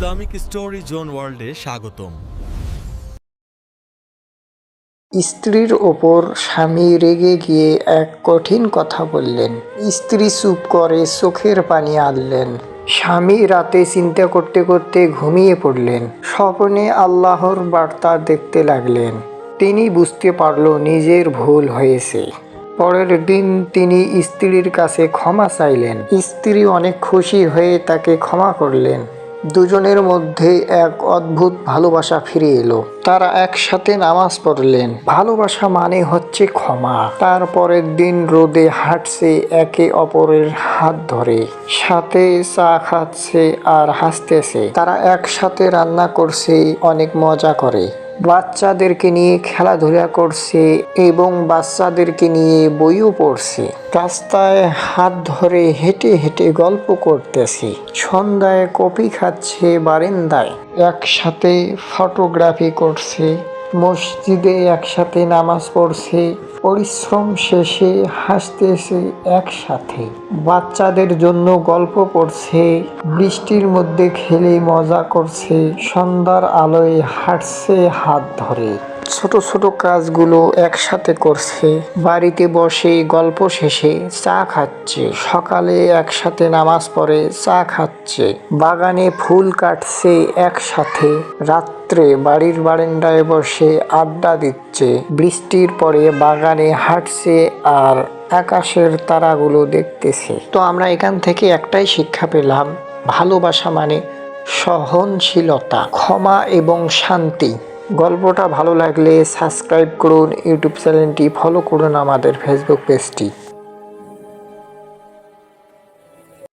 Islamic story zone ওয়ার্ল্ডে স্বাগতম। স্ত্রীর ওপর স্বামী রেগে গিয়ে এক কঠিন কথা বললেন। স্ত্রী চুপ করে চোখের পানি আনলেন। স্বামী রাতে চিন্তা করতে করতে ঘুমিয়ে পড়লেন। স্বপ্নে আল্লাহর বার্তা দেখতে লাগলেন। তিনি বুঝতে পারল নিজের ভুল হয়েছে। পরের দিন তিনি স্ত্রীর কাছে ক্ষমা চাইলেন। স্ত্রী অনেক খুশি হয়ে তাকে ক্ষমা করলেন। দুজনের মধ্যে এক অদ্ভুত ভালোবাসা ফিরে এলো। তারা একসাথে নামাজ পড়লেন। ভালোবাসা মানে হচ্ছে ক্ষমা। তারপরের দিন রোদে হাঁটছে একে অপরের হাত ধরে। সাথে চা খাচ্ছে আর হাসতেছে। তারা একসাথে রান্না করছে, অনেক মজা করে। বাচ্চাদেরকে নিয়ে খেলাধুলা করছে এবং বাচ্চাদেরকে নিয়ে বইও পড়ছে। রাস্তায় হাত ধরে হেঁটে হেঁটে গল্প করতেছে। সন্ধ্যায় কপি খাচ্ছে বারেন্দায়। একসাথে ফটোগ্রাফি করছে। মসজিদে একসাথে নামাজ পড়ছে, পরিশ্রম শেষে হাসতেছে একসাথে। বাচ্চাদের জন্য গল্প পড়ছে, বৃষ্টির মধ্যে খেলে মজা করছে, সন্ধ্যার আলোয় হাঁটছে হাত ধরে। ছোট ছোট কাজগুলো একসাথে করছে। বাড়িতে বসে গল্প শেষে চা খাচ্ছে। সকালে একসাথে নামাজ পড়ে চা খাচ্ছে। বাগানে ফুল কাটছে একসাথে। রাত্রে বাড়ির বারান্দায় বসে আড্ডা দিচ্ছে। বৃষ্টির পরে বাগানে হাঁটছে আর আকাশের তারাগুলো দেখতেছে। তো আমরা এখান থেকে একটাই শিক্ষা পেলাম, ভালোবাসা মানে সহনশীলতা, ক্ষমা এবং শান্তি। গল্পটা ভালো লাগলে সাবস্ক্রাইব করুন ইউটিউব চ্যানেলটি ফলো করুন আমাদের ফেসবুক পেজটি